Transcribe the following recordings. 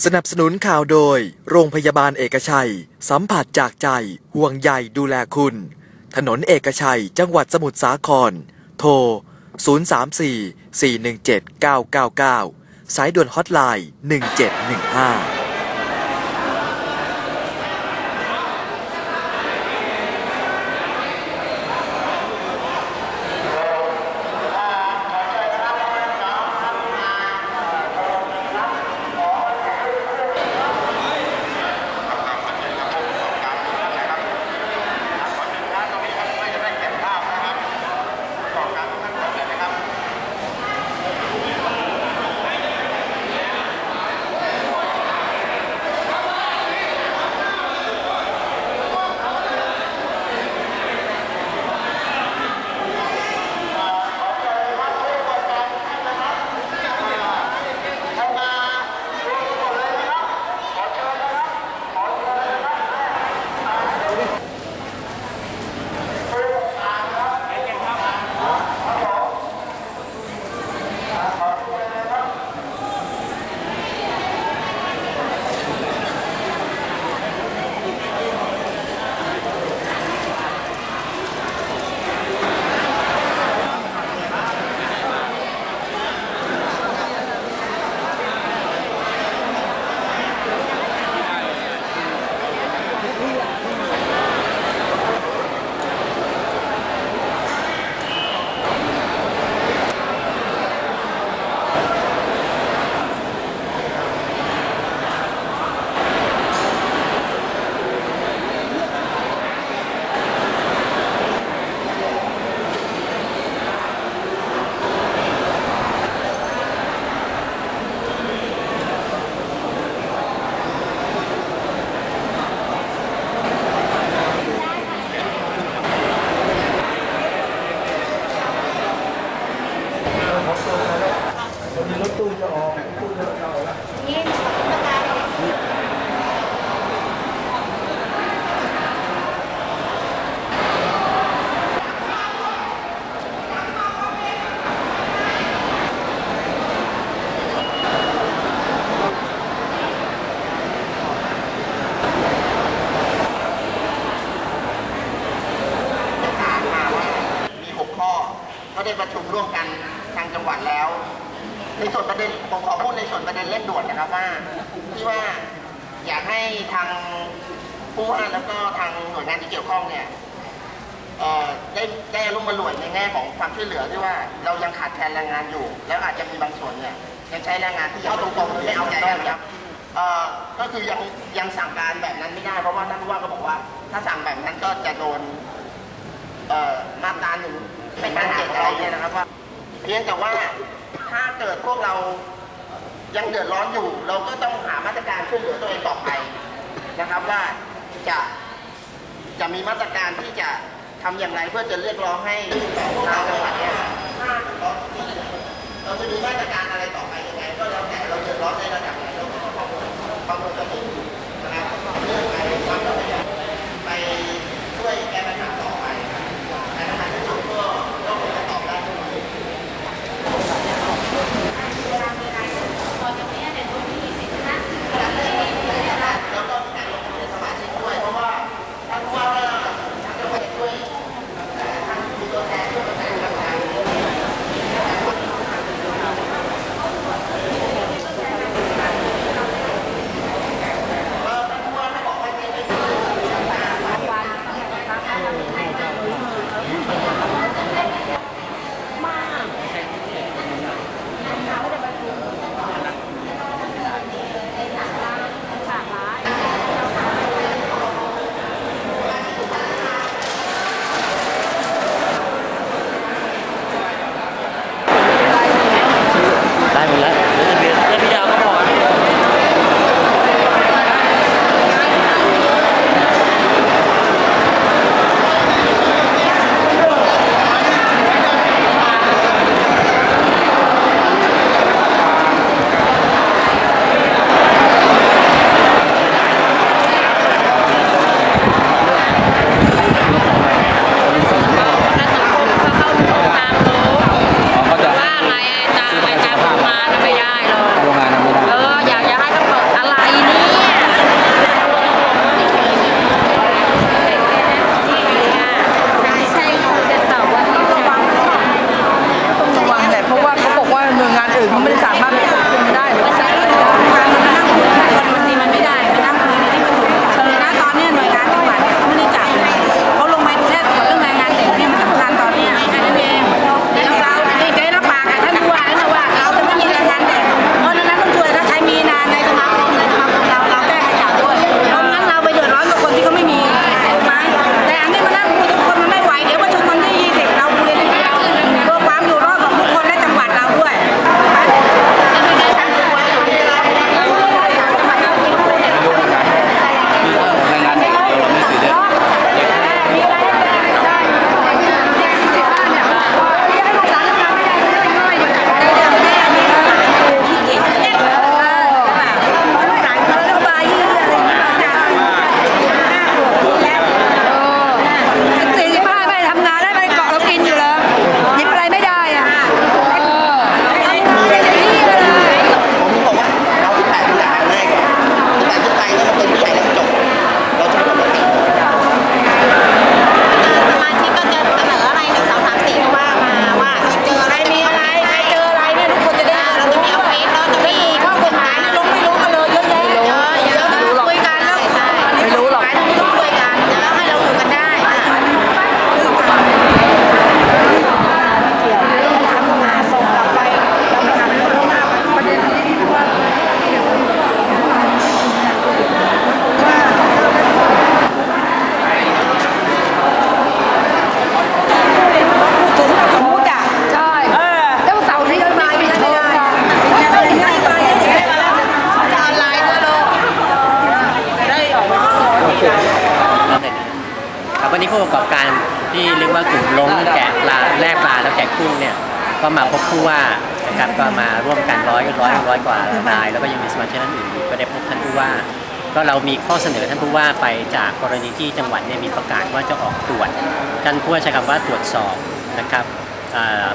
สนับสนุนข่าวโดย โรงพยาบาลเอกชัย สัมผัสจากใจ ห่วงใยดูแลคุณ ถนนเอกชัย จังหวัดสมุทรสาคร โทร 034-417-999 สายด่วนฮอตไลน์ 1715 ก็ได้ประชุมร่วมกันทางจังหวัดแล้ว ในส่วนประเด็นผมขอพูดในส่วนประเด็นเร่งด่วนนะครับว่าที่ว่าอยากให้ทางผู้ว่าแล้วก็ทางหน่วยงานที่เกี่ยวข้องเนี่ยเอ่อได้ได้อรุ่มมาร่วยในแง่ของความช่วยเหลือที่ว่าเรายังขาดแคลนแรงงานอยู่ แล้วอาจจะมีบางส่วนเนี่ยยังใช้แรงงานที่ยังตรงๆไม่เอาใจกันครับเอ่อก็คือยังยังสั่งการแบบนั้นไม่ได้เพราะว่าท่านผู้ว่าก็บอกว่า ถ้าสั่งแบบนั้นก็จะโดนเอ่อมาตราหนึ่งเป็นการ เจ็ดอะไรเนี่ยนะครับว่า เพียงแต่ว่าถ้าเกิดพวกเรายังเดือดร้อนอยู่ เราก็ต้องหามาตรการช่วยเหลือตัวเองต่อไปนะครับว่าจะจะมีมาตรการที่จะทำอย่างไรเพื่อจะเรียกร้องให้ทางจังหวัดเนี่ยเราจะมีมาตรการอะไรต่อไปยังไงก็แล้วแต่เราเดือดร้อนในระดับ ก็มาพบผู้ว่านะครับก็มาร่วมกันร้อยร้อยร้อยกว่าราย แล้วก็ยังมีสมาชิกท่านอื่นก็ได้พบท่านผู้ว่า ก็เรามีข้อเสนอท่านผู้ว่าไปจากกรณีที่จังหวัดเนี่ยมีประกาศว่าจะออกตรวจท่านผู้ว่าใช้คำว่าตรวจสอบนะครับ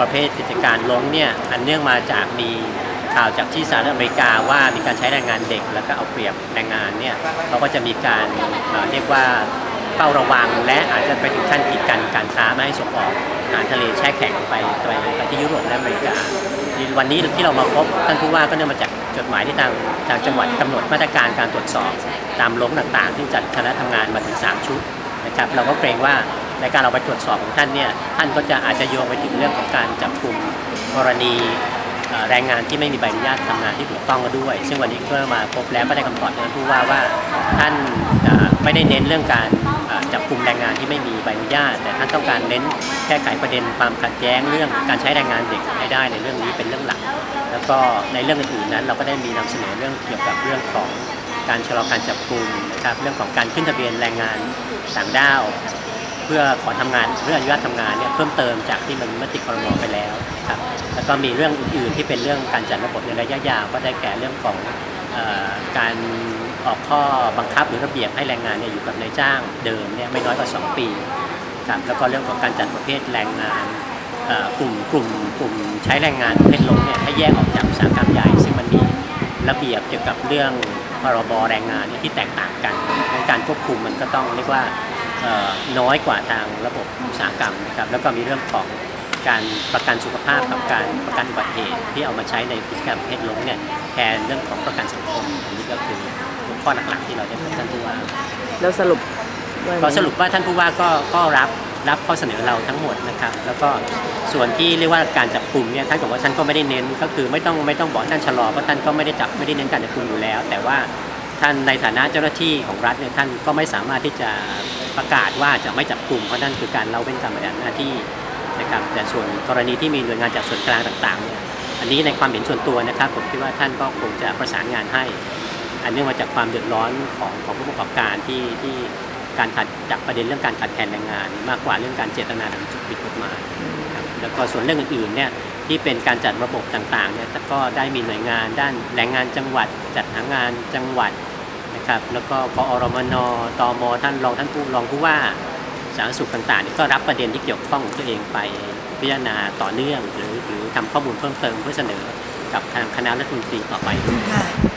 ประเภทกิจการล้งเนี่ยอันเนื่องมาจากมีข่าวจากที่สหรัฐอเมริกาว่ามีการใช้แรงงานเด็ก แล้วก็เอาเปรียบแรงงานเนี่ยเขาก็จะมีการเอ่อเรียกว่าเฝ้าระวังและอาจจะไปถึงขั้นกีดกันการค้าไม่ให้ส่งออก อาหารทะเลแช่แข็งไปไปไปที่ยุโรปและอเมริกา วันนี้ที่เรามาพบท่านผู้ว่าก็เนื่องมาจากจดหมายที่ทางทางจังหวัดกำหนดมาตรการการตรวจสอบ ตามล้มต่างๆ ที่จัดคณะทำงานมาถึง 3 ชุดนะครับเราก็เกรงว่าในการเราไปตรวจสอบของท่านเนี่ยท่านก็จะอาจจะโยงไปถึงเรื่องของการจับกลุ่มกรณีแรงงานที่ไม่มีใบอนุญาตทำงานที่ถูกต้องก็ด้วย ซึ่งวันนี้เมื่อมาพบแล้วก็ได้คำตอบจากท่านผู้ว่าว่าท่านไม่ได้เน้นเรื่องการ เอ่อจับกลุ่มแรงงานที่ไม่มีใบอนุญาต แต่ท่านต้องการเน้นแก้ไขประเด็นความขัดแย้งเรื่องการใช้แรงงานเด็กให้ได้ในเรื่องนี้เป็นเรื่องหลัก แล้วก็ในเรื่องอื่นๆนั้น เราก็ได้มีนำเสนอเรื่องเกี่ยวกับเรื่องของการชะลอการจับกลุ่มนะครับเรื่องของการขึ้นทะเบียนแรงงานต่างด้าว เพื่อขอทำงานเพื่องอนุญาตทำงานเนี่ยเพิ่มเติมจากที่มันมติครมไปแล้วนะครับแล้วก็มีเรื่องอื่นๆที่เป็นเรื่องการจัดระบบในระยะยาวก็ได้แก่เรื่องของออการ ออกข้อบังคับหรือระเบียบให้แรงงานเนี่ยอยู่กับนายจ้างเดิมเนี่ยไม่น้อยกว่า 2 ปีครับแล้วก็เรื่องของการจัดประเภทแรงงานกลุ่มกลุ่มกลุ่มใช้แรงงานประเภทลงเนี่ยให้แยกออกจากอุตสาหกรรมใหญ่ ซึ่งมันมีระเบียบเกี่ยวกับเรื่องพรบแรงงานเนี่ยที่แตกต่างกันดังการควบคุมมันก็ต้องเรียกว่าน้อยกว่าทางระบบอุตสาหกรรมนะครับแล้วก็มีเรื่องของการประกันสุขภาพกับการประกันอุบัติเหตุที่เอามาใช้ในกิจกรรมเพศล้มเนี่ยแทนเรื่องของประกันสังคมอันนี้ก็คือ ข้อหลักๆที่เราได้พบท่านผู้ว่าแล้วสรุปว่าก็สรุปว่าท่านผู้ว่าก็ก็รับรับข้อเสนอเราทั้งหมดนะครับ แล้วก็ส่วนที่เรียกว่าการจับกลุ่มเนี่ยท่านบอกว่าท่านก็ไม่ได้เน้น ก็คือไม่ต้องไม่ต้องบอกท่านชะลอเพราะท่านก็ไม่ได้จับไม่ได้เน้นการจับกลุ่มอยู่แล้ว แต่ว่าท่านในฐานะเจ้าหน้าที่ของรัฐเนี่ยท่านก็ไม่สามารถที่จะประกาศว่าจะไม่จับกลุ่มเพราะนั่นคือการเล่าเว้นการปฏิบัติหน้าที่นะครับแต่ส่วนกรณีที่มีหน่วยงานจากส่วนกลางต่างๆเนี่ยอันนี้ในความเห็นส่วนตัวนะครับ ผมคิดว่าท่านก็คงจะประสานงานให้ อันเนื่องมาจากความเดือดร้อนของของผู้ประกอบการที่ที่การขัดจากประเด็นเรื่องการขาดแคลนแรงงาน มากกว่าเรื่องการเจตนาทำผิดกฎหมายครับแล้วก็ส่วนเรื่องอื่นๆเนี่ยที่เป็นการจัดระบบต่างๆเนี่ยก็ได้มีหน่วยงานด้านแรงงานจังหวัด จัดหางานจังหวัดนะครับแล้วก็กอรมนตมท่านรองท่านผู้รองผู้ว่าสาธารณสุขต่างๆเนี่ยก็รับประเด็นที่เกี่ยวข้องของตัวเองไปพิจารณาต่อเนื่อง หรือหรือทำข้อมูลเพิ่มเติมเพื่อเสนอกับทางคณะรัฐมนตรีต่อไปค่ะ